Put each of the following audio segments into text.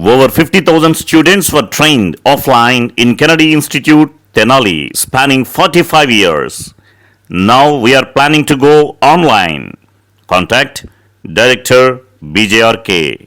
Over 50,000 students were trained offline in Kennedy Institute, Tenali, spanning 45 years. Now we are planning to go online. Contact Director BJRK.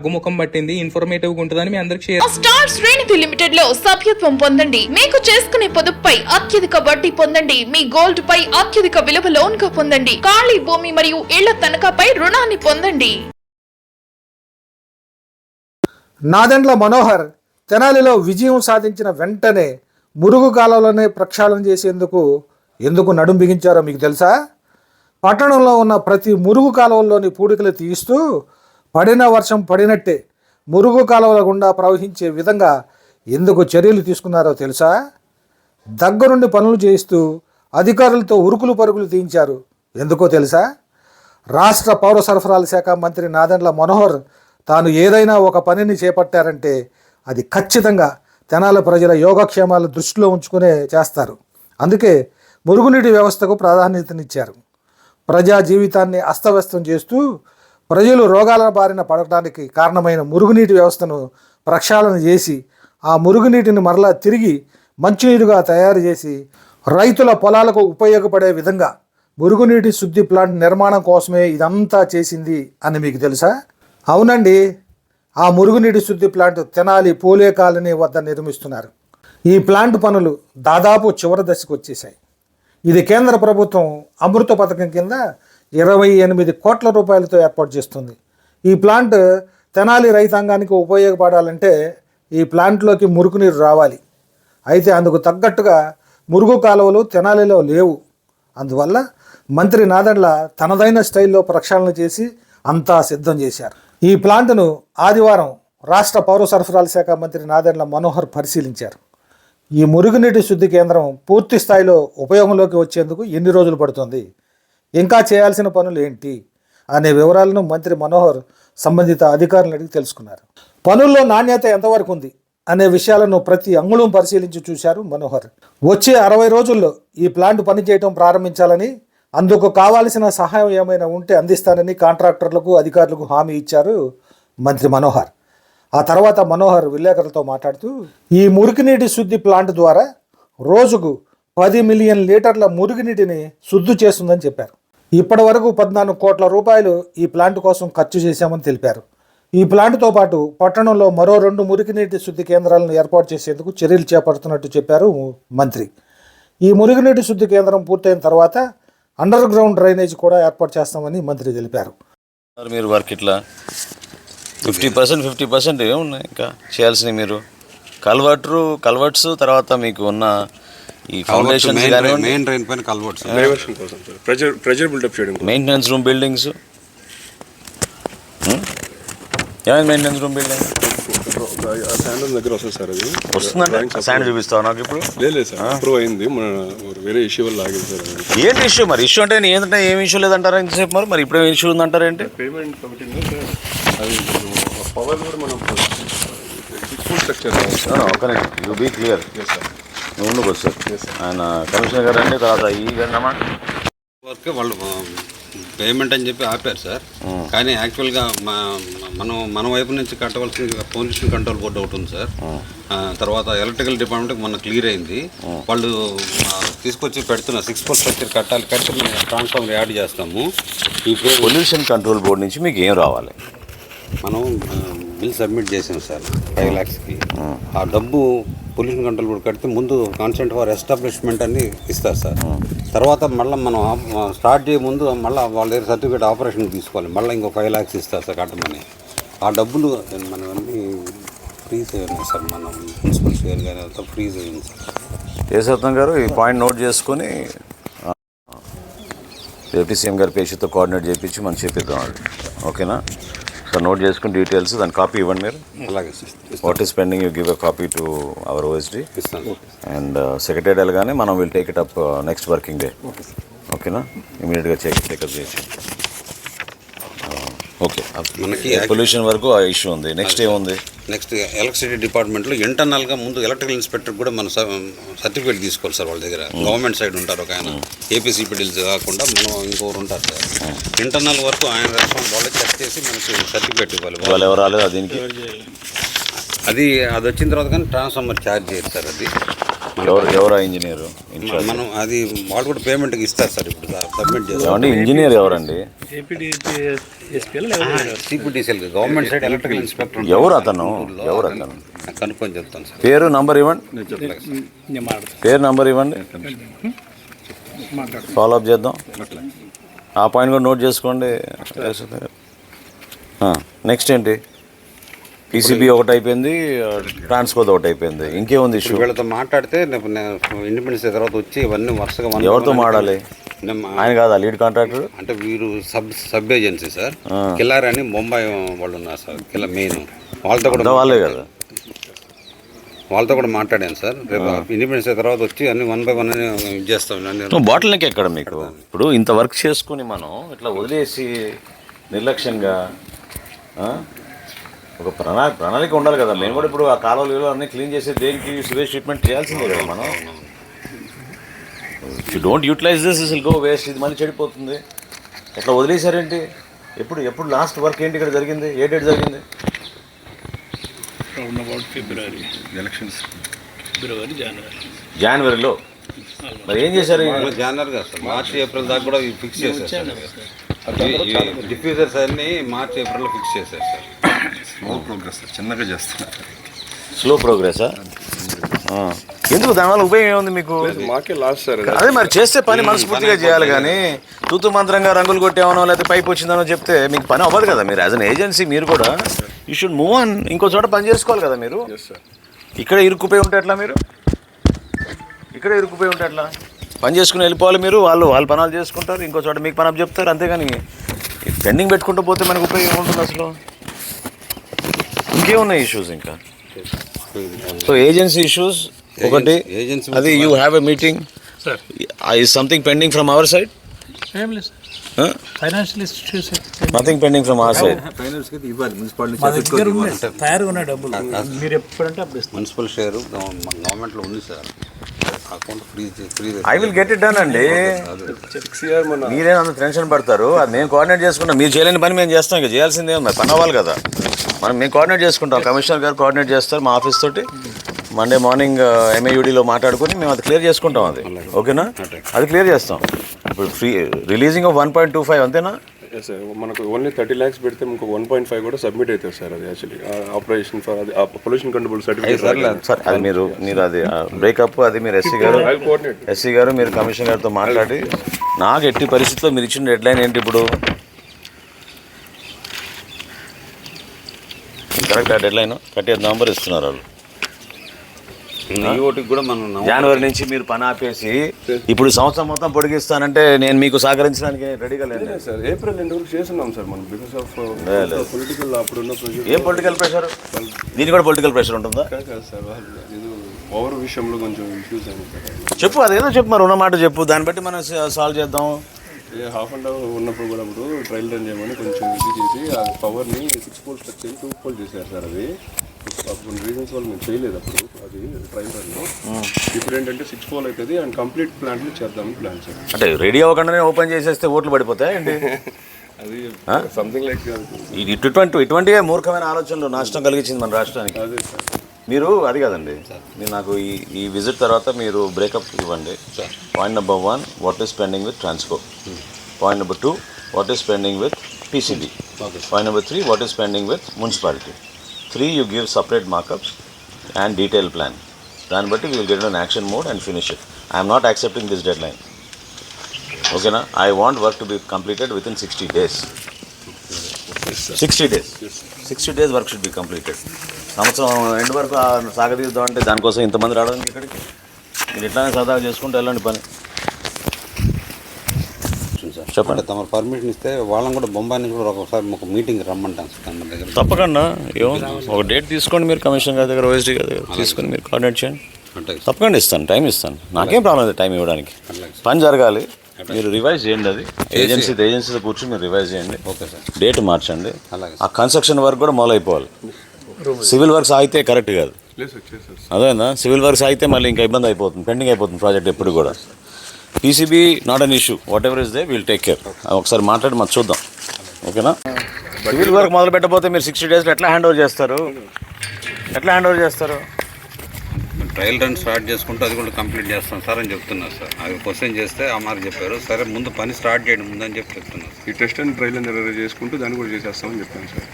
తగ్గుముఖం పట్టింది ఇన్ఫర్మేటివ్గా ఉంటుందని మీ అందరికి share star శ్రేణిధి లిమిటెడ్లో సభ్యత్వం పొందండి. మీకు చేసుకునే పొదుపుపై అత్యధిక వడ్డీ పొందండి. మీ గోల్డ్ పై అత్యధిక విలువ లోన్గా పొందండి. ఖాళీ భూమి మరియు ఇళ్ళ తనఖాపై రుణాన్ని పొందండి. నాదెండ్ల మనోహర్ తెనాలిలో విజయం సాధించిన వెంటనే మురుగు కాలంలోనే ప్రక్షాళన చేసేందుకు ఎందుకు నడుం బిగించారో మీకు తెలుసా? పట్టణంలో ఉన్న ప్రతి మురుగు కాలువల్లోని పూడికలు తీయిస్తూ పడిన వర్షం పడినట్టే మురుగు కాలువల గుండా ప్రవహించే విధంగా ఎందుకు చర్యలు తీసుకున్నారో తెలుసా? దగ్గరుండి పనులు చేయిస్తూ అధికారులతో ఉరుకులు పరుగులు తీయించారు. ఎందుకో తెలుసా? రాష్ట్ర పౌర సరఫరాల శాఖ మంత్రి నాదెండ్ల మనోహర్ తాను ఏదైనా ఒక పనిని చేపట్టారంటే అది ఖచ్చితంగా తెనాల ప్రజల యోగక్షేమాలు దృష్టిలో ఉంచుకునే చేస్తారు. అందుకే మురుగునీటి వ్యవస్థకు ప్రాధాన్యతనిచ్చారు. ప్రజా జీవితాన్ని అస్తవ్యస్తం చేస్తూ ప్రజలు రోగాల బారిన పడటానికి కారణమైన మురుగునీటి వ్యవస్థను ప్రక్షాళన చేసి ఆ మురుగునీటిని మరలా తిరిగి మంచినీరుగా తయారు చేసి రైతుల పొలాలకు ఉపయోగపడే విధంగా మురుగునీటి శుద్ధి ప్లాంట్ నిర్మాణం కోసమే ఇదంతా చేసింది అని మీకు తెలుసా? అవునండి. ఆ మురుగునీటి శుద్ధి ప్లాంట్ తెనాలి పోలే కాలనీ వద్ద నిర్మిస్తున్నారు. ఈ ప్లాంట్ పనులు దాదాపు చివరి దశకు వచ్చేసాయి ఇది కేంద్ర ప్రభుత్వం అమృత పథకం కింద ఇరవై ఎనిమిది కోట్ల రూపాయలతో ఏర్పాటు చేస్తుంది. ఈ ప్లాంట్ తెనాలి రైతాంగానికి ఉపయోగపడాలంటే ఈ ప్లాంట్లోకి మురుగునీరు రావాలి. అయితే అందుకు తగ్గట్టుగా మురుగు కాలువలు తెనాలిలో లేవు. అందువల్ల మంత్రి నాదెండ్ల తనదైన స్టైల్లో ప్రక్షాళన చేసి అంతా సిద్ధం చేశారు. ఈ ప్లాంట్ను ఆదివారం రాష్ట్ర పౌర సరఫరాల శాఖ మంత్రి నాదెండ్ల మనోహర్ పరిశీలించారు. ఈ మురుగునీటి శుద్ధి కేంద్రం పూర్తి స్థాయిలో ఉపయోగంలోకి వచ్చేందుకు ఎన్ని రోజులు పడుతుంది? ఇంకా చేయాల్సిన పనులు ఏంటి అనే వివరాలను మంత్రి మనోహర్ సంబంధిత అధికారులను అడిగి తెలుసుకున్నారు. పనుల్లో నాణ్యత ఎంతవరకు ఉంది అనే విషయాలను ప్రతి అంగుళం పరిశీలించి చూశారు మనోహర్. వచ్చే అరవై రోజుల్లో ఈ ప్లాంట్ పనిచేయటం ప్రారంభించాలని అందుకు కావాల్సిన సహాయం ఏమైనా ఉంటే అందిస్తానని కాంట్రాక్టర్లకు అధికారులకు హామీ ఇచ్చారు మంత్రి మనోహర్. ఆ తర్వాత మనోహర్ విలేకరులతో మాట్లాడుతూ ఈ మురికినీటి శుద్ధి ప్లాంట్ ద్వారా రోజుకు పది మిలియన్ లీటర్ల మురుగునీటిని శుద్ధి చేస్తుందని చెప్పారు. ఇప్పటి వరకు పద్నాలుగు కోట్ల రూపాయలు ఈ ప్లాంట్ కోసం ఖర్చు చేశామని తెలిపారు. ఈ ప్లాంట్తో పాటు పట్టణంలో మరో రెండు మురికినీటి శుద్ధి కేంద్రాలను ఏర్పాటు చేసేందుకు చర్యలు చేపడుతున్నట్టు చెప్పారు మంత్రి. ఈ మురుగునీటి శుద్ధి కేంద్రం పూర్తయిన తర్వాత అండర్ గ్రౌండ్ డ్రైనేజ్ కూడా ఏర్పాటు చేస్తామని మంత్రి తెలిపారు. మీరు వర్క్ ఇట్లా ఫిఫ్టీ పర్సెంట్ ఫిఫ్టీ పర్సెంట్ ఏమున్నాయి ఇంకా చేయాల్సినవి మీరు? కల్వర్టరు కల్వర్ట్స్ తర్వాత మీకు ఉన్న ఈ ఫౌండేషన్ మెయిన్ డ్రైన్ పైన కల్వర్ట్స్. డైవర్షన్ కోసం sir pressure pressure build up చేయడం మెయింటెనెన్స్ రూమ్ బిల్డింగ్స్ ఏమైంది మెయింటెనెన్స్ రూమ్ బిల్డింగ్ శాండల్ దగ్గర వస్తుంది సార్ అది. వస్తుందంటే శాండ్ చూపిస్తావు నాకు ఇప్పుడు? లేదు లేదు సార్. అప్రూవ్ అయింది. మన వేరే ఇష్యూ వల్ల ఆగింది సార్ ఏంటి ఇష్యూ మరి ఇష్యూ అంటే ఏంటంటే ఏం ఇష్యూ లేదంటారా ఇంతసేపు మరి? మరి ఇప్పుడే ఇష్యూ ఉందంటారేంటి పేమెంట్ కమిటీ సార్. అది పవర్ కూడా మనం స్ట్రక్చర్ ఒక యూ బీ క్లియర్ నువ్వు ఉండుకో సార్ ఆయన కమిషనర్ గారు అండి తర్వాత ఈ వర్క్ వాళ్ళు పేమెంట్ అని చెప్పి ఆపారు సార్. కానీ యాక్చువల్గా మా మనం మన వైపు నుంచి కట్టవలసిన పొల్యూషన్ కంట్రోల్ బోర్డు ఒకటి ఉంది సార్. తర్వాత ఎలక్ట్రికల్ డిపార్ట్మెంట్ మొన్న క్లియర్ అయింది. వాళ్ళు తీసుకొచ్చి పెడుతున్న సిక్స్ ఫోర్ స్ట్రక్చర్ కట్టాలి కట్టి మనం ట్రాన్స్ఫార్మర్ యాడ్ చేస్తాము. ఇప్పుడు పొల్యూషన్ కంట్రోల్ బోర్డు నుంచి మీకు ఏం రావాలి? మనం బిల్ సబ్మిట్ చేసాం సార్ ఫైవ్ ల్యాక్స్కి ఆ డబ్బు పొల్యూషన్ కంట్రోల్ బోర్డు కడితే ముందు కాన్సెంట్ ఫర్ ఎస్టాబ్లిష్మెంట్ అని ఇస్తారు సార్. తర్వాత మళ్ళీ మనం స్టార్ట్ చేయ ముందు మళ్ళీ వాళ్ళ దగ్గర సర్టిఫికేట్ ఆపరేషన్ తీసుకోవాలి. మళ్ళీ ఇంకో ఫైవ్ ల్యాక్స్ ఇస్తారు సార్ కట్టమని. ఆ డబ్బులు మనం అన్నీ ఫ్రీజ్ అయ్యాయి సార్ మనం మున్సిపల్ షేర్ కానీ అంతా ఫ్రీజ్ అయ్యింది సార్. కేశవత్నం గారు ఈ పాయింట్ నోట్ చేసుకొని డిప్యూటీ సీఎం గారి పేషితో కోఆర్డినేట్ చేయించి మనం చెప్పిద్దాం ఓకేనా? సో నోట్ చేసుకుని డీటెయిల్స్ దాని కాపీ ఇవ్వండి మీరు. అలాగే what is pending you give a copy to our OSD and secretary వెళ్ళగానే మనం will take it up next working day ఓకేనా ఇమీడియట్గా చెక్ టేకప్ చేయొచ్చు ఓకే మనకి పొల్యూషన్ వరకు ఆ ఇష్యూ ఉంది. నెక్స్ట్ ఏముంది? నెక్స్ట్ ఎలక్ట్రిసిటీ డిపార్ట్మెంట్లో ఇంటర్నల్గా ముందు ఎలక్ట్రికల్ ఇన్స్పెక్టర్ కూడా మన సర్టిఫికేట్ తీసుకోవాలి సార్ వాళ్ళ దగ్గర. గవర్నమెంట్ సైడ్ ఉంటారు ఒక ఆయన. ఏపీసీపీడీలు కాకుండా మనం ఇంకొకరు ఉంటారు సార్. ఇంటర్నల్ వరకు ఆయన రెస్పాన్స్ వాళ్ళకి చెక్ చేసి మనకి సర్టిఫికేట్ ఇవ్వాలి. వాళ్ళు ఎవరు రాలేదు దీనికి? అది అది వచ్చిన తర్వాత కానీ ట్రాన్స్ఫార్మర్ ఛార్జ్ సార్ అది. ఎవరు ఎవరా ఇంజనీర్ మనం అది వాళ్ళు కూడా పేమెంట్కి ఇస్తారు సార్ ఇప్పుడు సబ్మిట్ చేస్తాం ఇంజనీర్ ఎవరండి? CPTCL government side electrical inspector ఎవరు? అతను? ఎవరు అతను? కనుక్కొని చెప్తాను సార్. పేరు నంబర్ ఇవ్వండి. పేరు నంబర్ ఇవ్వండి. ఫాలో అప్ చేద్దాం. ఆ పాయింట్ కూడా నోట్ చేసుకోండి. నెక్స్ట్ ఏంటి? పీసీబీ ఒకటి అయిపోయింది ట్రాన్స్కోద్ ఒకటి అయిపోయింది ఇంకేముంది ఇష్యూ వీళ్ళతో మాట్లాడితే ఇండిపెండెన్స్ తర్వాత వచ్చి ఇవన్నీ వరుసగా ఎవరితో మాడాలి? ఆయన కాదా లీడ్ కాంట్రాక్టర్ అంటే వీరు sub sub agency sir. Killari అని ముంబై వాళ్ళు ఉన్నారు సార్ కిల్ల మెయిన్. వాళ్ళతో కూడా వాళ్ళే కదా? వాళ్ళతో కూడా మాట్లాడాను సార్. రేపు ఇండిపెండెన్స్ తర్వాత వచ్చి అన్ని వన్ బై వన్ ఇది చేస్తాం. బాటిల్ నెక్ ఎక్కడ మీకు? ఇప్పుడు ఇంత వర్క్ చేసుకుని మనం ఇట్లా వదిలేసి నిర్లక్ష్యంగా? ఒక ప్రణా ప్రణాళిక ఉండాలి కదా. మేము కూడా ఇప్పుడు ఆ కాలువలు అన్నీ క్లీన్ చేసి దేనికి సివేజ్ ట్రీట్మెంట్ చేయాల్సిందే కదా మనం. You don't utilise this is will go waste ఇది మళ్ళీ చెడిపోతుంది. ఎట్లా వదిలేశారేంటి? ఎప్పుడు ఎప్పుడు లాస్ట్ వర్క్ ఏంటి ఇక్కడ జరిగింది? ఏ డేట్ జరిగింది? జనవరిలో మరి ఏం చేశారు? సార్. మార్చి ఏప్రిల్ దాకా కూడా ఫిక్స్ చేశారు డిఫ్యూజర్స్ అన్ని మార్చి ఏప్రిల్లో ఫిక్స్ చేశారు సార్. స్మాల్ ప్రోగ్రెస్ సార్ చిన్నగా చేస్తున్నారు. స్లో ప్రోగ్రెసా ఎందుకు దానివల్ల ఉపయోగం ఏముంది మీకు? మాకే లాస్ట్ సార్ అదే. మరి చేస్తే పని మనస్ఫూర్తిగా చేయాలి కానీ తూతు మంత్రంగా రంగులు కొట్టామనో లేకపోతే పైపు వచ్చిందనో చెప్తే మీకు పని అవ్వదు కదా మీరు యాజ్ అన్ ఏజెన్సీ మీరు కూడా. యూ షుడ్ మూవ్ ఆన్ ఇంకో చోట పని చేసుకోవాలి కదా మీరు? ఇక్కడ ఇరుక్కుపోయి ఉంటే ఎట్లా మీరు? ఇక్కడ ఇరుక్కుపోయి ఉంటే ఎట్లా? పని చేసుకుని వెళ్ళిపోవాలి మీరు. వాళ్ళు వాళ్ళ పనులు చేసుకుంటారు. ఇంకో చోట మీకు పని చెప్తారు. అంతేగాని పెండింగ్ పెట్టుకుంటూ పోతే మనకు ఉపయోగం ఉంటుంది అసలు. ఇంకేమున్నాయి ఇష్యూస్ ఇంకా? సో ఏజెన్సీ ఇష్యూస్ ఒకటి. ఏజెన్సీ అది you have a meeting is something pending from our side nothing pending from our side మా దగ్గర ఉన్నాయి సార్ తయారుగా ఉన్నాయి డబ్బులు. మీరు ఎప్పుడంటే అప్పుడు ఇస్తాం. మున్సిపల్ షేర్ గవర్నమెంట్లో ఉంది sir account freeze free I will get it done అండి. మీరే అంత టెన్షన్ పడతారు. అది మేము కోఆర్డినేట్ చేసుకుంటాం. మీరు చేయలేని పని మేము చేస్తాం. ఇక చేయాల్సిందే ఉంది. పని అవ్వాలి కదా. మనం మేము కోఆర్డినేట్ చేసుకుంటాం. కమిషనర్ గారు కోఆర్డినేట్ చేస్తారు మా ఆఫీస్ తోటి. మండే మార్నింగ్ ఎంఏయుడిలో మాట్లాడుకుని మేము అది క్లియర్ చేసుకుంటాం అది. ఓకేనా? అది. క్లియర్ చేస్తాం. ఇప్పుడు free releasing of one point two five అంతేనా? Sir. మనకు ఓన్లీ థర్టీ ల్యాక్స్ పెడితే ఇంకో వన్ పాయింట్ ఫైవ్ కూడా సబ్మిట్ అవుతుంది సార్ అది యాక్చువల్లీ ఆపరేషన్ ఫర్ అది పొల్యూషన్ కంట్రోల్ సర్టిఫికేట్ సార్ అది మీరు మీరు అది బ్రేకప్ అది మీరు ఎస్సీ గారు ఎస్సీ గారు మీరు కమిషనర్ గారితో మాట్లాడి. నాకు ఎట్టి పరిస్థితుల్లో మీరు ఇచ్చిన డెడ్ లైన్ ఏంటి ఇప్పుడు? కరెక్ట్ ఆ డెడ్ లైన్ కట్టే నంబర్ ఇస్తున్నారు వాళ్ళు. ఓటికి కూడా మనం నవ- జనవరి నుంచి మీరు పని ఆపేసి ఇప్పుడు సంవత్సరం మొత్తం పొడిగిస్తానంటే నేను మీకు సహకరించడానికి రెడీగా లేదు సార్ ఏప్రిల్ ఎండ్ వరకు చేస్తున్నాం సార్ మనం బికాస్ ఆఫ్. పొలిటికల్ అప్పుడున్న ప్రెషర్ ఏం పొలిటికల్ ప్రెషర్ దీనికి కూడా పొలిటికల్ ప్రెషర్ ఉంటుందా? కాదు సార్ పవర్ విషయంలో కొంచెం ఇష్యూస్ సార్. చెప్పు అదేదో చెప్పు మరి ఉన్న మాట చెప్పు. దాన్ని బట్టి మనం సాల్వ్ చేద్దాం. హాఫ్ అండ్ అవర్ ఉన్నప్పుడు కూడా అప్పుడు ట్రయల్ రన్ చేయమని కొంచెం ఇది చేసి ఆ పవర్ని సిక్స్ పోల్ స్ట్రక్ చేసి టూ పోల్ చేశారు సార్ అది. కొన్ని రీజన్స్ వల్ల మేము చేయలేదు అప్పుడు. అది ట్రయల్ రన్ ఇప్పుడు ఏంటంటే సిక్స్ పోల్ అవుతుంది అండ్ కంప్లీట్ ప్లాంట్లు చేద్దామని ప్లాన్ సార్ అంటే రెడీ అవ్వకుండానే ఓపెన్ చేసేస్తే ఓట్లు పడిపోతాయి ఏంటి? అది సంథింగ్ లైక్ ఇది ఇటువంటి ఇటువంటివే మూర్ఖమైన ఆలోచనలు నష్టం కలిగించింది మన రాష్ట్రానికి. అదే సార్. మీరు అది కదండి. మీరు నాకు ఈ ఈ విజిట్ తర్వాత మీరు బ్రేకప్ ఇవ్వండి. Point number one what is pending with Transco point number two what is pending with PCB point number three what is pending with municipality three you give separate markups and detail plan దాన్ని బట్టి will get on action mode and finish it I'm not accepting this deadline ఓకేనా I want work to be completed within sixty days sixty days sixty days work should be completed సంవత్సరం end వరకు సాగదీద్దాం అంటే దానికోసం ఇంతమంది రావడానికి ఇక్కడికి? మీరు ఇట్లానే సరదాగా చేసుకుంటూ వెళ్ళండి పని. చెప్పండి. అంటే తమ పర్మిషన్ ఇస్తే వాళ్ళని కూడా బొంబాయి నుంచి కూడా ఒక్కొక్కసారి ఒక మీటింగ్ రమ్మంటాం సార్ తమ దగ్గర. తప్పకుండా. ఏమో ఒక డేట్ తీసుకోండి మీరు కమిషన్ గారి దగ్గర ఓఎస్డీ గారి దగ్గర. తీసుకొని మీరు కోఆర్డినేట్ చేయండి. తప్పకుండా ఇస్తాను టైం ఇస్తాను. నాకేం ప్రాబ్లం లేదు టైం ఇవ్వడానికి. పని జరగాలి. మీరు రివైజ్ చేయండి అది. ఏజెన్సీ ఏజెన్సీతో కూర్చొని మీరు రివైజ్ చేయండి. Okay sir. డేట్ మార్చండి. ఆ కన్స్ట్రక్షన్ వర్క్ కూడా మొదలైపోవాలి. సివిల్ వర్క్స్ ఆగితే కరెక్ట్ కాదు. అదేనా సివిల్ వర్క్స్ అయితే మళ్ళీ ఇంకా ఇబ్బంది అయిపోతుంది పెండింగ్ అయిపోతుంది ప్రాజెక్ట్ ఎప్పుడు కూడా. PCB not an issue whatever is they will take care ఒకసారి మాట్లాడి మనం చూద్దాం. ఓకేనా? సివిల్ వర్క్ మొదలు పెట్టకపోతే మీరు సిక్స్టీ డేస్లో ఎట్లా హ్యాండ్ ఓవర్ చేస్తారు? ఎట్లా హ్యాండ్ ఓవర్ చేస్తారు? ట్రయల్ రన్ స్టార్ట్ చేసుకుంటూ అది కూడా కంప్లీట్ చేస్తాం సార్ అని చెప్తున్నారు సార్. అది క్వశ్చన్ చేస్తే ఆ మాట చెప్పారు. సరే ముందు పని స్టార్ట్ చేయండి ముందు అని చెప్పి చెప్తున్నారు ఈ టెస్ట్ అండ్ ట్రైల్ అనేది చేసుకుంటూ దాన్ని కూడా చేసేస్తామని చెప్పాను సార్.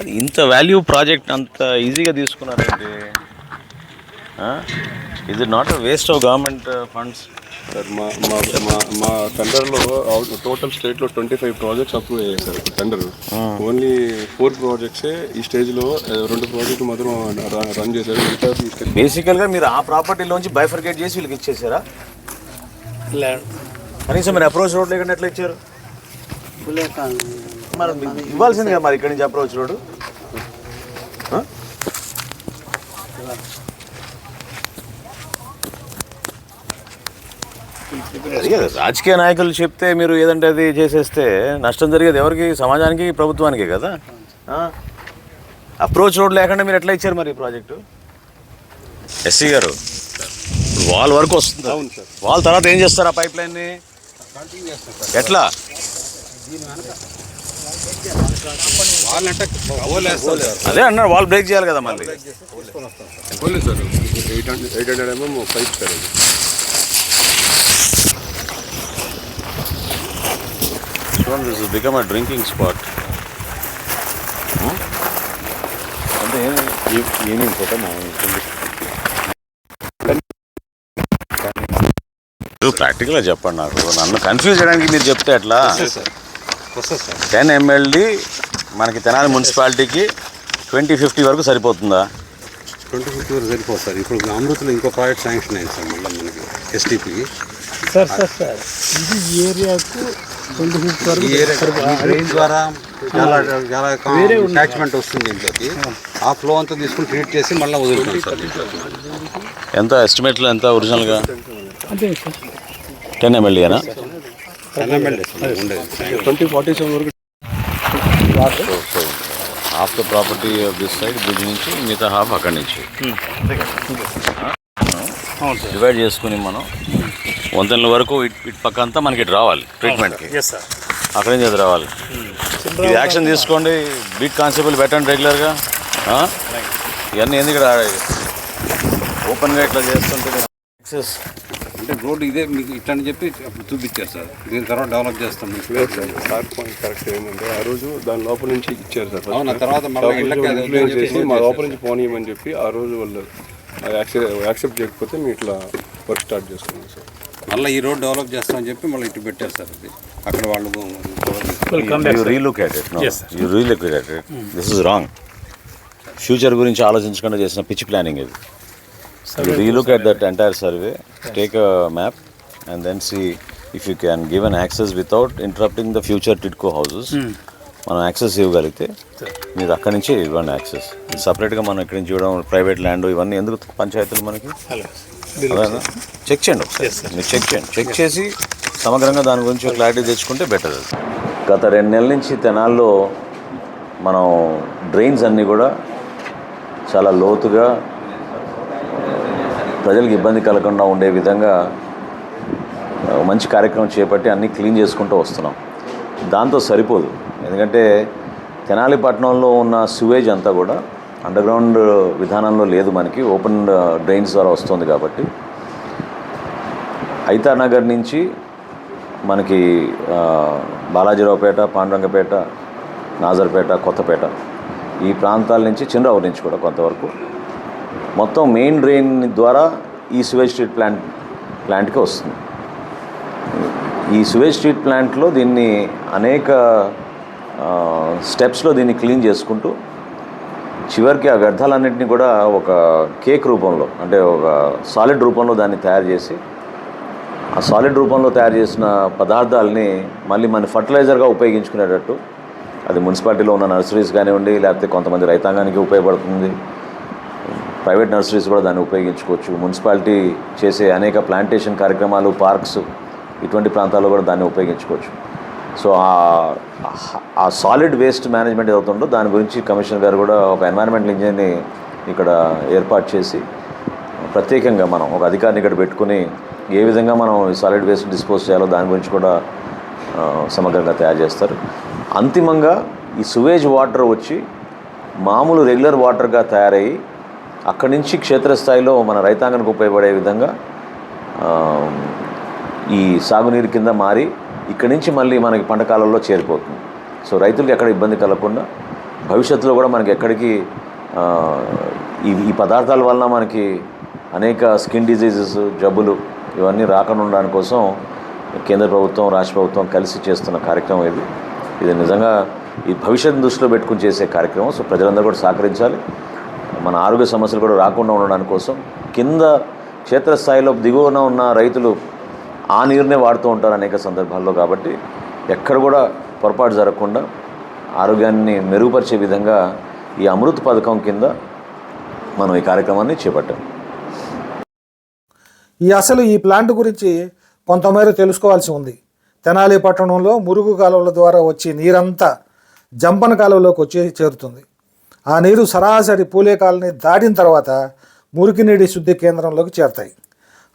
అది ఇంత వాల్యూ ప్రాజెక్ట్ అంత ఈజీగా తీసుకున్నారండి. ఇది not waste of government funds sir మా మా మా మా టెండర్లో టోటల్ స్టేట్లో ట్వంటీ ఫైవ్ ప్రాజెక్ట్స్ అప్రూవ్ అయ్యాయి సార్ టెండర్ ఓన్లీ ఫోర్ ప్రాజెక్ట్సే ఈ స్టేజ్లో రెండు ప్రాజెక్టులు మాత్రం రన్ చేశారు. బేసికల్గా మీరు ఆ ప్రాపర్టీలోంచి బైఫర్గేట్ చేసి వీళ్ళకి ఇచ్చేసారా? కనీసం మీరు అప్రోచ్ రోడ్ లేకుండా ఎట్లా ఇచ్చారు? మరి మీకు ఇవ్వాల్సింది కదా మరి ఇక్కడి నుంచి అప్రోచ్ రోడ్ రాజకీయ నాయకులు చెప్తే మీరు ఏదంటే అది చేసేస్తే నష్టం జరిగేది ఎవరికి? సమాజానికి ప్రభుత్వానికి కదా? అప్రోచ్ రోడ్ లేకుండా మీరు ఎట్లా ఇచ్చారు మరి ఈ ప్రాజెక్టు? ఎస్సీ గారు వాల్ వరకు వస్తుంది. అవును సార్. వాల్ తర్వాత ఏం చేస్తారు ఆ పైప్ లైన్ని ఎట్లా? అదే అన్నారు వాల్ బ్రేక్ చేయాలి కదా మళ్ళీ. Eight hundred MM pipe sir అది this is become a drinking spot అంటే ఈవినింగ్ పూట ప్రాక్టికల్గా చెప్పండి నాకు. నన్ను కన్ఫ్యూజ్ చేయడానికి మీరు చెప్తే ఎట్లా? సార్ వస్తుంది సార్ టెన్ ఎంఎల్డి మనకి తెనాలి మున్సిపాలిటీకి ట్వంటీ ఫిఫ్టీ వరకు సరిపోతుందా? ట్వంటీ ఫిఫ్టీ వరకు సరిపోతుంది సార్ ఇప్పుడు అమృతలో ఇంకో ప్రాజెక్ట్ శాంక్షన్ అయింది సార్ మళ్ళీ మనకి ఎస్టీపీకి సార్ సార్ సార్. ఇది ఏరియాకు ట్వంటీ ఫిఫ్త్ వరకు ఈ ఏరియా ఈ డ్రైన్ ద్వారా చాలా చాలా అటాచ్మెంట్ వస్తుంది దీంట్లోకి ఆ. ఫ్లో అంతా తీసుకుని ట్రీట్ చేసి మళ్ళీ వదులుతాం సార్ ఎంత ఎస్టిమేట్లో ఎంత ఒరిజినల్గా అంతే సార్. టెన్ సార్ ఉండేది. ట్వంటీ ఫార్టీ సెవెన్ వరకు half the property of this side bridge నుంచి మిగతా హాఫ్ అక్కడి నుంచి. డివైడ్ చేసుకుని మనం వంతెనల వరకు ఇటు ఇటు పక్క అంతా మనకి ఇటు రావాలి ట్రీట్మెంట్కి ఎస్ సార్ అక్కడి నుంచి అది రావాలి. ఇది యాక్షన్ తీసుకోండి బీట్ కానిస్టేబుల్ పెట్టండి రెగ్యులర్గా ఆ? ఇవన్నీ ఎందుకు ఇక్కడ ఓపెన్గా ఇట్లా చేస్తుంటే యాక్సెస్ అంటే రోడ్డు ఇదే మీకు ఇట్లా అని చెప్పి అప్పుడు చూపించారు సార్. దీని తర్వాత డెవలప్ చేస్తాం. సార్ పాయింట్ కరెక్ట్ ఏంటంటే ఆ రోజు దాని లోపల నుంచి ఇచ్చారు సార్ అవును, తర్వాత ఇన్ఫ్లుయెన్స్ చేసి మా లోపల నుంచి పోనీయమని చెప్పి ఆ రోజు వాళ్ళు యాక్సెప్ట్ యాక్సెప్ట్ చేయకపోతే మేము ఇట్లా వర్క్ స్టార్ట్ చేసుకున్నాం సార్. మళ్ళీ ఈ రోడ్ డెవలప్ చేస్తామని చెప్పి మళ్ళీ ఇటు పెట్టారు సార్ అది అక్కడ వాళ్ళు you relook at it you relook at it this is wrong future గురించి ఆలోచించకుండా చేసిన పిచ్ ప్లానింగ్ ఇది. You relook at that entire survey take a map and then see if you can give an access without interrupting the future TIDCO houses మనం access ఇవ్వగలిగితే మీరు అక్కడి నుంచి ఇవ్వండి యాక్సెస్ సపరేట్గా మనం ఇక్కడి నుంచి ఇవ్వడం ప్రైవేట్ ల్యాండ్ ఇవన్నీ ఎందుకు పంచాయతీలు మనకి? చెక్ చేయండి ఒకసారి. మీరు చెక్ చేయండి. చెక్ చేసి సమగ్రంగా దాని గురించి క్లారిటీ తెచ్చుకుంటే బెటర్ అది. గత రెండు నెలల నుంచి తెనాల్లో మనం డ్రైన్స్ అన్నీ కూడా చాలా లోతుగా ప్రజలకు ఇబ్బంది కలగకుండా ఉండే విధంగా మంచి కార్యక్రమం చేపట్టి అన్నీ క్లీన్ చేసుకుంటూ వస్తున్నాం. దాంతో సరిపోదు. ఎందుకంటే తెనాలి పట్టణంలో ఉన్న సివేజ్ అంతా కూడా అండర్గ్రౌండ్ విధానంలో లేదు మనకి. ఓపెన్ డ్రైన్స్ ద్వారా వస్తుంది కాబట్టి. ఐతా నగర్ నుంచి మనకి బాలాజీరావుపేట పాండురంగపేట నాజర్పేట కొత్తపేట. ఈ ప్రాంతాల నుంచి చిన్నరావు నుంచి కూడా కొంతవరకు. మొత్తం మెయిన్ డ్రైన్ ద్వారా ఈ సువేజ్ స్ట్రీట్ ప్లాంట్ ప్లాంట్కి వస్తుంది. ఈ సువేజ్ స్ట్రీట్ ప్లాంట్లో దీన్ని అనేక స్టెప్స్లో దీన్ని క్లీన్ చేసుకుంటూ చివరికి ఆ వ్యర్థాలన్నింటినీ కూడా ఒక కేక్ రూపంలో అంటే ఒక సాలిడ్ రూపంలో దాన్ని తయారు చేసి ఆ సాలిడ్ రూపంలో తయారు చేసిన పదార్థాలని మళ్ళీ మన ఫర్టిలైజర్గా ఉపయోగించుకునేటట్టు అది మున్సిపాలిటీలో ఉన్న నర్సరీస్ కానివ్వండి లేకపోతే కొంతమంది రైతాంగానికి ఉపయోగపడుతుంది ప్రైవేట్ నర్సరీస్ కూడా దాన్ని ఉపయోగించుకోవచ్చు. మున్సిపాలిటీ చేసే అనేక ప్లాంటేషన్ కార్యక్రమాలు పార్క్స్ ఇటువంటి ప్రాంతాల్లో కూడా దాన్ని ఉపయోగించుకోవచ్చు. సో ఆ- సాలిడ్ వేస్ట్ మేనేజ్మెంట్ అవుతుందో దాని గురించి కమిషనర్ గారు కూడా ఒక ఎన్వైరన్మెంటల్ ఇంజనీర్ని ఇక్కడ ఏర్పాటు చేసి ప్రత్యేకంగా మనం ఒక అధికారిని ఇక్కడ పెట్టుకుని ఏ విధంగా మనం ఈ సాలిడ్ వేస్ట్ డిస్పోజ్ చేయాలో దాని గురించి కూడా సమగ్రంగా తయారు చేస్తారు. అంతిమంగా ఈ సువేజ్ వాటర్ వచ్చి మామూలు రెగ్యులర్ వాటర్గా తయారయ్యి అక్కడి నుంచి క్షేత్రస్థాయిలో మన రైతాంగానికి ఉపయోగపడే విధంగా ఈ సాగునీరు కింద మారి ఇక్కడి నుంచి మళ్ళీ మనకి పంట కాలంలో చేరిపోతుంది. సో రైతులకు ఎక్కడ ఇబ్బంది కలగకుండా భవిష్యత్తులో కూడా మనకి ఎక్కడికి ఈ ఈ పదార్థాల వలన మనకి అనేక స్కిన్ డిజీజెస్ జబ్బులు ఇవన్నీ రాకుండా ఉండడం కోసం కేంద్ర ప్రభుత్వం రాష్ట్ర ప్రభుత్వం కలిసి చేస్తున్న కార్యక్రమం ఇది. ఇది నిజంగా ఈ భవిష్యత్తు దృష్టిలో పెట్టుకుని చేసే కార్యక్రమం. సో ప్రజలందరూ కూడా సహకరించాలి. మన ఆరోగ్య సమస్యలు కూడా రాకుండా ఉండడానికి కోసం కింద క్షేత్రస్థాయిలో దిగువన ఉన్న రైతులు ఆ నీరునే వాడుతూ ఉంటారు అనేక సందర్భాల్లో కాబట్టి ఎక్కడ కూడా పొరపాటు జరగకుండా ఆరోగ్యాన్ని మెరుగుపరిచే విధంగా ఈ అమృత్ పథకం కింద మనం ఈ కార్యక్రమాన్ని చేపట్టాం. ఈ అసలు ఈ ప్లాంట్ గురించి కొంతమేర తెలుసుకోవాల్సి ఉంది. తెనాలి పట్టణంలో మురుగు కాలువల ద్వారా వచ్చే నీరంతా జంపన కాలువలోకి వచ్చి చేరుతుంది. ఆ నీరు సరాసరి పూలే కాలనీ దాటిన తర్వాత మురికి నీటి శుద్ధి కేంద్రంలోకి చేరతాయి.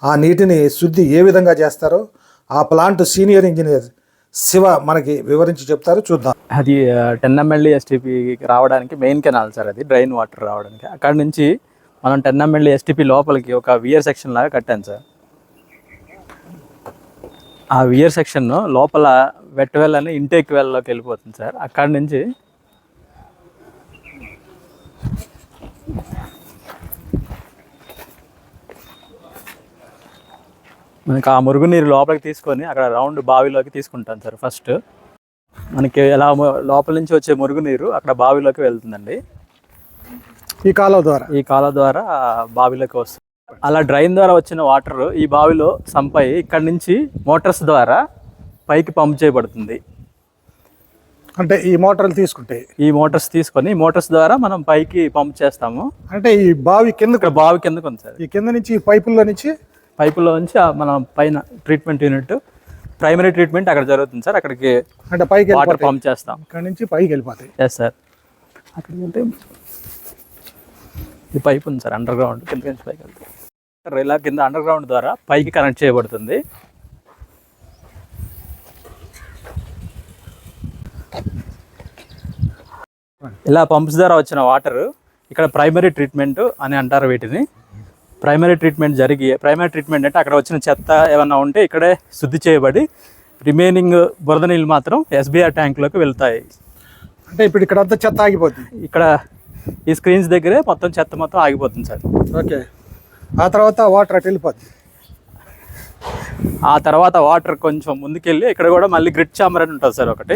ఆ నీటిని శుద్ధి ఏ విధంగా చేస్తారో ఆ ప్లాంట్ సీనియర్ ఇంజనీర్ శివ మనకి వివరించి చెప్తారు. చూద్దాం. అది టెన్ ఎంఎల్ఈ రావడానికి మెయిన్ కెనాల్ సార్ అది డ్రైన్ వాటర్ రావడానికి. అక్కడ నుంచి మనం టెన్ ఎంఎల్ఈ ఎస్టీపీ లోపలికి ఒక వియర్ సెక్షన్ లాగా కట్టాను సార్. ఆ వియర్ సెక్షన్ లోపల వెట్ వెల్ అని ఇంటేక్ వెల్లోకి వెళ్ళిపోతుంది సార్. అక్కడ నుంచి మనకి ఆ మురుగునీరు లోపలికి తీసుకొని అక్కడ రౌండ్ బావిలోకి తీసుకుంటాం సార్ ఫస్ట్. మనకి ఎలా లోపల నుంచి వచ్చే మురుగునీరు అక్కడ బావిలోకి వెళ్తుందండి. ఈ కాలువ ద్వారా? ఈ కాల ద్వారా బావిలోకి వస్తుంది అలా డ్రైన్ ద్వారా వచ్చిన వాటర్ ఈ బావిలో సంప్ ఇక్కడ నుంచి మోటార్స్ ద్వారా పైకి పంప్ చేయబడుతుంది. అంటే ఈ మోటార్లు తీసుకుంటే? ఈ మోటార్స్ తీసుకొని మోటార్స్ ద్వారా మనం పైకి పంప్ చేస్తాము. అంటే ఈ బావి కింద బావి కిందకు ఉంది సార్. ఈ కింద నుంచి ఈ పైపుల్లో నుంచి పైపులో నుంచి ఆ మన పైన ట్రీట్మెంట్ యూనిట్ ప్రైమరీ ట్రీట్మెంట్ అక్కడ జరుగుతుంది సార్. అక్కడికి అంటే పైకి వాటర్ పంప్ చేస్తాం. ఇక్కడ నుంచి పైకి వెళ్ళిపోతాయి. ఎస్ సార్ అక్కడికి వెళ్తే ఈ పైప్ ఉంది సార్ అండర్ గ్రౌండ్ కింద నుంచి పైకి వెళ్తే ఇలా కింద అండర్ గ్రౌండ్ ద్వారా పైకి కనెక్ట్ చేయబడుతుంది. ఇలా పంప్స్ ద్వారా వచ్చిన వాటర్ ఇక్కడ ప్రైమరీ ట్రీట్మెంట్ అని అంటారు వీటిని. ప్రైమరీ ట్రీట్మెంట్ జరిగి ప్రైమరీ ట్రీట్మెంట్ అంటే అక్కడ వచ్చిన చెత్త ఏమన్నా ఉంటే ఇక్కడే శుద్ధి చేయబడి రిమైనింగ్ బురద నీళ్ళు మాత్రం ఎస్బీఆర్ ట్యాంక్లోకి వెళ్తాయి. అంటే ఇప్పుడు ఇక్కడ అంతా చెత్త ఆగిపోతుంది ఇక్కడ ఈ స్క్రీన్స్ దగ్గరే మొత్తం చెత్త మొత్తం ఆగిపోతుంది సార్. ఓకే. ఆ తర్వాత వాటర్ అటు వెళ్ళిపోతుంది ఆ తర్వాత వాటర్ కొంచెం ముందుకెళ్ళి ఇక్కడ కూడా మళ్ళీ గ్రిడ్ చాంబర్ అని ఉంటుంది సార్ ఒకటి.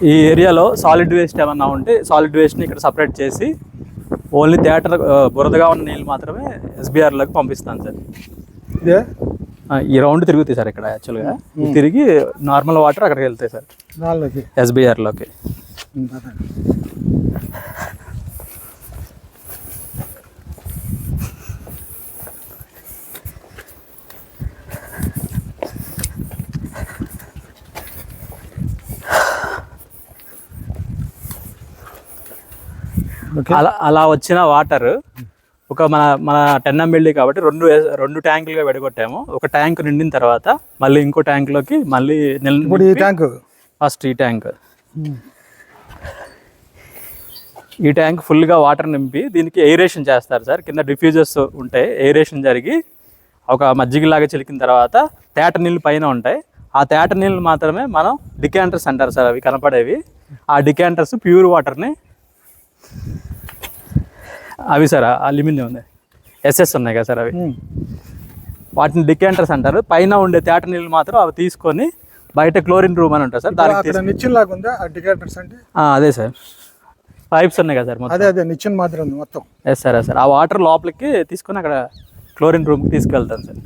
ఈ ఏరియాలో సాలిడ్ వేస్ట్ ఏమన్నా ఉంటే సాలిడ్ వేస్ట్ని ఇక్కడ సపరేట్ చేసి ఓన్లీ థియేటర్ బురదగా ఉన్న నీళ్ళు మాత్రమే ఎస్బీఆర్లోకి పంపిస్తాను సార్. ఇదే ఈ రౌండ్ తిరుగుతాయి సార్ ఇక్కడ యాక్చువల్గా తిరిగి నార్మల్ వాటర్ అక్కడికి వెళ్తాయి సార్. ఎస్బీఆర్లోకి అలా అలా వచ్చిన వాటర్ ఒక మన మన టెన్ ఎంఎల్డీ కాబట్టి రెండు రెండు ట్యాంకులుగా విడగొట్టాము. ఒక ట్యాంక్ నిండిన తర్వాత మళ్ళీ ఇంకో ట్యాంక్లోకి మళ్ళీ నిల్- ఇప్పుడు ఈ ట్యాంక్? ఫస్ట్ ఈ ట్యాంక్. ఈ ట్యాంక్ ఫుల్గా వాటర్ నింపి దీనికి ఎయిరేషన్ చేస్తారు సార్. కింద డిఫ్యూజర్స్ ఉంటాయి ఎయిరేషన్ జరిగి ఒక మజ్జిగలాగా చిలికిన తర్వాత తేట నీళ్ళు పైన ఉంటాయి. ఆ తేట నీళ్ళు మాత్రమే మనం డికాంటర్స్ అంటారు సార్ అవి కనపడేవి. ఆ డికాంటర్స్ ప్యూర్ వాటర్ని అవి సార్ అల్యూమినియం ఉంది. ఎస్ఎస్ ఉన్నాయి కదా సార్ అవి. వాటిని డికాంటర్స్ అంటారు. పైన ఉండే తేట నీళ్ళు మాత్రం అవి తీసుకొని బయట క్లోరిన్ రూమ్ అని ఉంటుంది సార్. దానికి నిచ్చిన లాగా ఉందా? ఆ డికేటర్స్ అంటే? అదే సార్. పైప్స్ ఉన్నాయి కదా సార్ మొత్తం. అదే అదే నిచ్చెన మాదిరి ఉంది మొత్తం. ఎస్ సార్ ఎస్ సార్ ఆ వాటర్ లోపలికి తీసుకొని అక్కడ క్లోరిన్ రూమ్కి తీసుకెళ్తాను సార్.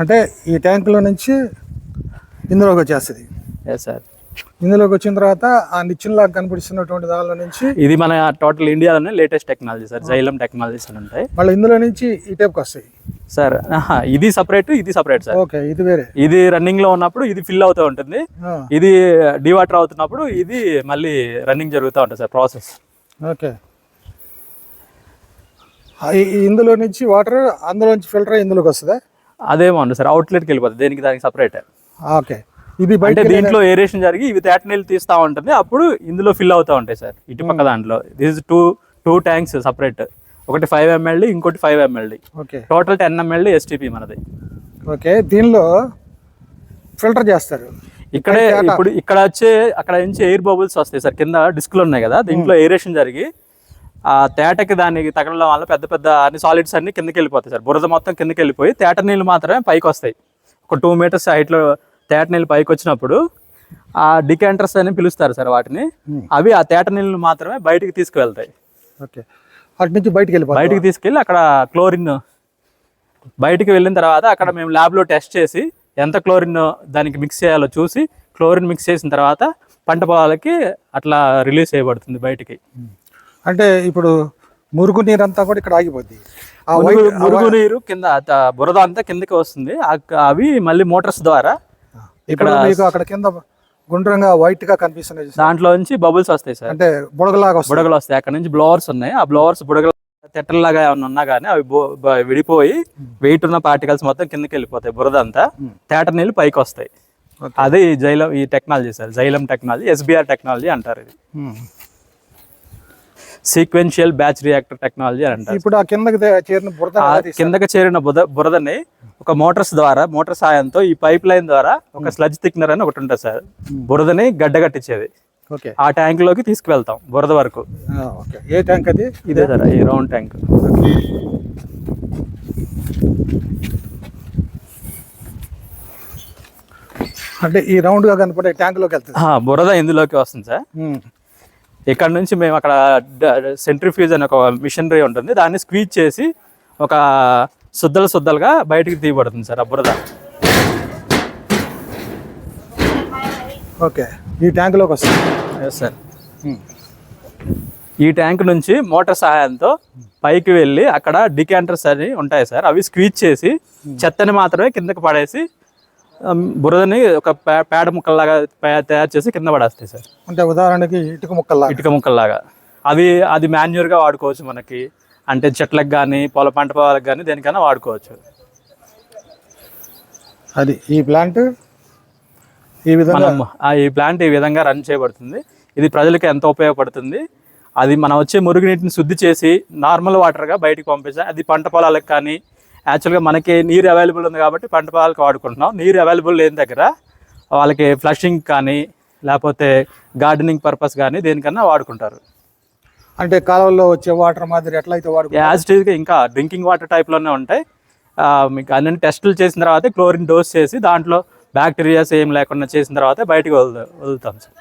అంటే ఈ ట్యాంకులో నుంచి ఇందులోకి వచ్చేస్తుంది. ఎస్ సార్ ఇందులోకి వచ్చిన తర్వాత ఆ నిచ్చెనలాగా కనిపిస్తున్నటువంటి దానిలో నుంచి ఇది మన టోటల్ ఇండియాలోనే latest technology sir Xylem technologies అని ఉంటాయి. మళ్ళీ ఇందులో నుంచి ఈ టైప్కి వస్తాయి. సార్ ఇది సపరేట్ ఇది సపరేట్ సార్ ఓకే ఇది వేరే. ఇది రన్నింగ్లో ఉన్నప్పుడు ఇది ఫిల్ అవుతూ ఉంటుంది. ఇది డివాటర్ అవుతున్నప్పుడు ఇది మళ్ళీ రన్నింగ్ జరుగుతూ ఉంటుంది సార్ ప్రాసెస్ ఓకే. ఇందులో నుంచి వాటర్ అందులో నుంచి ఫిల్టర్ ఇందులోకి వస్తుందా? అదేమో అండి సార్ అవుట్లెట్కి వెళ్ళిపోతుంది. దేనికి? దానికి సపరేట్ ఓకే. ఇది బయట అంటే దీంట్లో ఏరేషన్ జరిగి ఇవి తేట నీళ్ళు తీస్తూ ఉంటుంది. అప్పుడు ఇందులో ఫిల్ అవుతూ ఉంటాయి సార్ ఇటుపక్క దాంట్లో. This two two tanks separate ఒకటి ఫైవ్ ఎంఎల్డి ఇంకోటి five MLD okay total ten MLD STP మనది. ఓకే. దీనిలో ఫిల్టర్ చేస్తారు. ఇక్కడే. ఇప్పుడు ఇక్కడ వచ్చే అక్కడ నుంచి ఎయిర్ బబుల్స్ వస్తాయి సార్ కింద డిస్క్లు ఉన్నాయి కదా దీంట్లో ఏరేషన్ జరిగి ఆ తేటకి దానికి తగలడం వల్ల పెద్ద పెద్ద అన్ని సాలిడ్స్ అన్ని కిందకి వెళ్ళిపోతాయి సార్. బురద మొత్తం కిందకి వెళ్ళిపోయి తేట నీళ్ళు మాత్రమే పైకి వస్తాయి. ఒక టూ మీటర్స్ హైట్లో తేట నీళ్ళు పైకి వచ్చినప్పుడు ఆ డికాంటర్స్ అని పిలుస్తారు సార్ వాటిని. అవి ఆ తేట నీళ్ళు మాత్రమే బయటికి తీసుకువెళ్తాయి. ఓకే. అటు నుంచి బయటికి వెళ్ళిపోతారు బయటికి తీసుకెళ్ళి అక్కడ క్లోరిన్ బయటికి వెళ్ళిన తర్వాత అక్కడ మేము ల్యాబ్లో టెస్ట్ చేసి ఎంత క్లోరిన్ దానికి మిక్స్ చేయాలో చూసి క్లోరిన్ మిక్స్ చేసిన తర్వాత పంట పొలాలకి అట్లా రిలీజ్ చేయబడుతుంది బయటికి. అంటే ఇప్పుడు మురుగు నీరు అంతా కూడా ఇక్కడ ఆగిపోద్ది. ఆ మురుగు నీరు కింద బురద అంతా కిందకి వస్తుంది. అవి మళ్ళీ మోటార్స్ ద్వారా ఇక్కడ మీకు అక్కడ కింద గుండ్రంగా వైట్గా కనిపిస్తున్నాయి? దాంట్లో నుంచి బబుల్స్ వస్తాయి సార్. అంటే బుడగలాగా బుడగలు వస్తాయి. అక్కడ నుంచి బ్లోవర్స్ ఉన్నాయి. ఆ బ్లోవర్స్ బుడగలు తెట్టల్లాగా ఏమన్నా ఉన్నా కానీ అవి విడిపోయి వెయిట్ ఉన్న పార్టికల్స్ మొత్తం కిందకి వెళ్ళిపోతాయి. బురద అంతా తేట నీళ్ళు పైకి వస్తాయి. అది జైలం ఈ technology sir. Xylem technology SBR technology అంటారు ఇది. సీక్వెన్షియల్ బ్యాచ్ రియాక్టర్ టెక్నాలజీ అని అంటారు. ఇప్పుడు ఆ కిందకి చేరిన బురద? కిందకి చేరిన బుద బురదని ఒక మోటార్స్ ద్వారా మోటార్ సాయంతో ఈ పైప్ లైన్ ద్వారా ఒక స్లజ్ థిక్నర్ అని ఒకటి ఉంటుంది సార్. బురదని గడ్డగట్టించేది. ఓకే. ఆ ట్యాంక్లోకి తీసుకువెళ్తాం బురద వరకు. ఏ ట్యాంక్ అది? ఇదే సార్ ఈ రౌండ్ ట్యాంక్. అంటే ఈ రౌండ్గా కనపడే ట్యాంక్లోకి వెళ్తుంది. బురద ఇందులోకి వస్తుంది సార్. ఉమ్. ఇక్కడ నుంచి మేము అక్కడ సెంట్రిఫ్యూజ్ అని ఒక మిషనరీ ఉంటుంది. దాన్ని స్క్వీజ్ చేసి ఒక శుద్ధలు శుద్ధలుగా బయటికి తీయబడుతుంది సార్ ఆ బురద. ఓకే. ఈ ట్యాంక్లోకి వస్తుంది ఎస్ సార్ ఈ ట్యాంక్ నుంచి మోటార్ సహాయంతో పైకి వెళ్ళి అక్కడ డికాంటర్స్ అని ఉంటాయి సార్. అవి స్క్వీజ్ చేసి చెత్తని మాత్రమే కిందకి పడేసి బురదని ఒక పేడ ముక్కల్లాగా తయారు చేసి కింద పడేస్తాయి సార్. అంటే ఉదాహరణకి ఇటుక ముక్కల్లా ఇటుక ముక్కల్లాగా. అది అది మాన్యూర్గా వాడుకోవచ్చు మనకి. అంటే చెట్లకు కానీ పొల పంట పొలాలకు కానీ దేనికైనా వాడుకోవచ్చు. అది ఈ ప్లాంట్ ఈ విధంగా ఈ ప్లాంట్ ఈ విధంగా రన్ చేయబడుతుంది. ఇది ప్రజలకు ఎంతో ఉపయోగపడుతుంది? అది మనం వచ్చే మురుగునీటిని శుద్ధి చేసి నార్మల్ వాటర్గా బయటికి పంపించాలి అది పంట పొలాలకు కానీ యాక్చువల్గా మనకి నీరు అవైలబుల్ ఉంది కాబట్టి పంట పొలాలకు వాడుకుంటున్నాం. నీరు అవైలబుల్ లేని దగ్గర వాళ్ళకి ఫ్లషింగ్ కానీ లేకపోతే గార్డెనింగ్ పర్పస్ కానీ దేనికన్నా వాడుకుంటారు. అంటే కాలువల్లో వచ్చే వాటర్ మాదిరి ఎట్లయితే వాడుకో యాజ్ ఇట్ ఈస్గా ఇంకా డ్రింకింగ్ వాటర్ టైప్లోనే ఉంటాయి. ఆ, మీకు అన్ని టెస్టులు చేసిన తర్వాత క్లోరిన్ డోస్ చేసి దాంట్లో బ్యాక్టీరియాస్ ఏం లేకుండా చేసిన తర్వాత బయటికి వదులు వదులుతాం sir.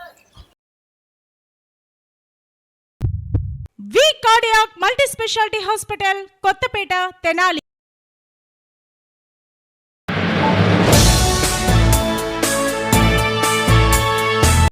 V cardiac multi speciality hospital Kothapeta Tenali.